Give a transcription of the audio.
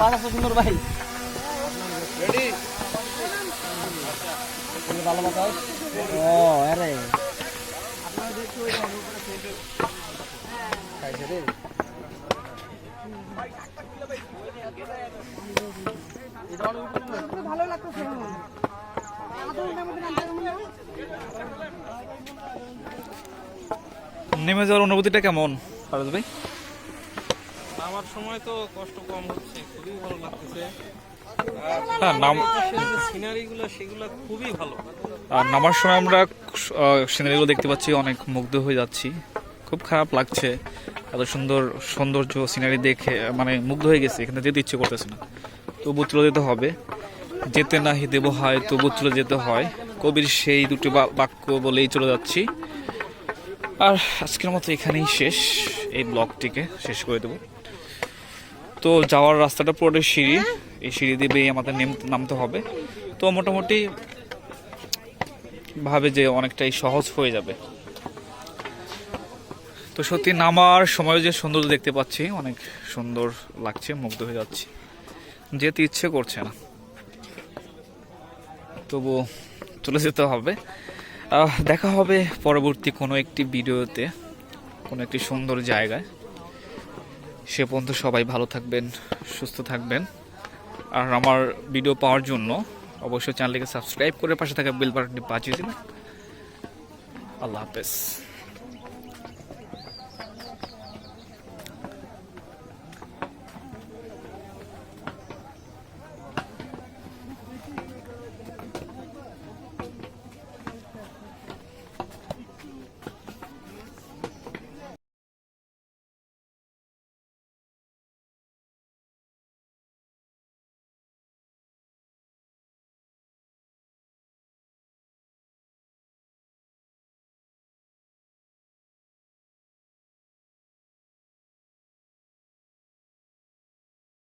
পাঁচ সুন্দর ভাই। ভালো মতো ও আরে। ভালো লাগতেছে? নেমে যাওয়ার অনুভূতিটা কেমন? ফারুজ ভাই? আমার সময় তো কষ্ট কম হচ্ছে খুবই ভালো লাগতেছে। হ্যাঁ নাম সিনারি গুলো সেগুলো খুবই ভালো। আর নামার সময় আমরা সিনারিগুলো দেখতে পাচ্ছি অনেক মুগ্ধ হয়ে যাচ্ছি। খুব খারাপ লাগছে এত সুন্দর সৌন্দর্য সিনারি দেখে মানে মুগ্ধ হয়ে গেছে এখানে যেতে ইচ্ছে করতেছে না। তবু চলে যেতে হবে। যেতে নাহি দেব হয় তবু চলে যেতে হয়। কবির সেই দুটি বাক্য বলেই চলে যাচ্ছি। আর আজকের মতো এখানেই শেষ এই ব্লগটিকে শেষ করে দেব। তো যাওয়ার রাস্তাটা পুরোটাই সিঁড়ি। এই সিঁড়ি দিয়েই আমাদের নেম- নামতে হবে। তো মোটামুটি ভাবে যে অনেকটাই সহজ হয়ে যাবে। তো সত্যি নামার সময় যে সৌন্দর্য দেখতে পাচ্ছি, অনেক সুন্দর লাগছে, মুগ্ধ হয়ে যাচ্ছি। যেতে ইচ্ছে করছে না। তবু চলে যেতে হবে। দেখা হবে পরবর্তী কোনো একটি ভিডিওতে, কোনো একটি সুন্দর জায়গায়। সে পর্যন্ত সবাই ভালো থাকবেন, সুস্থ থাকবেন। আর আমার ভিডিও পাওয়ার জন্য অবশ্যই চ্যানেলটিকে সাবস্ক্রাইব করে পাশে থাকা বেল বাটনটি বাজিয়ে দিন আল্লাহ হাফেজ।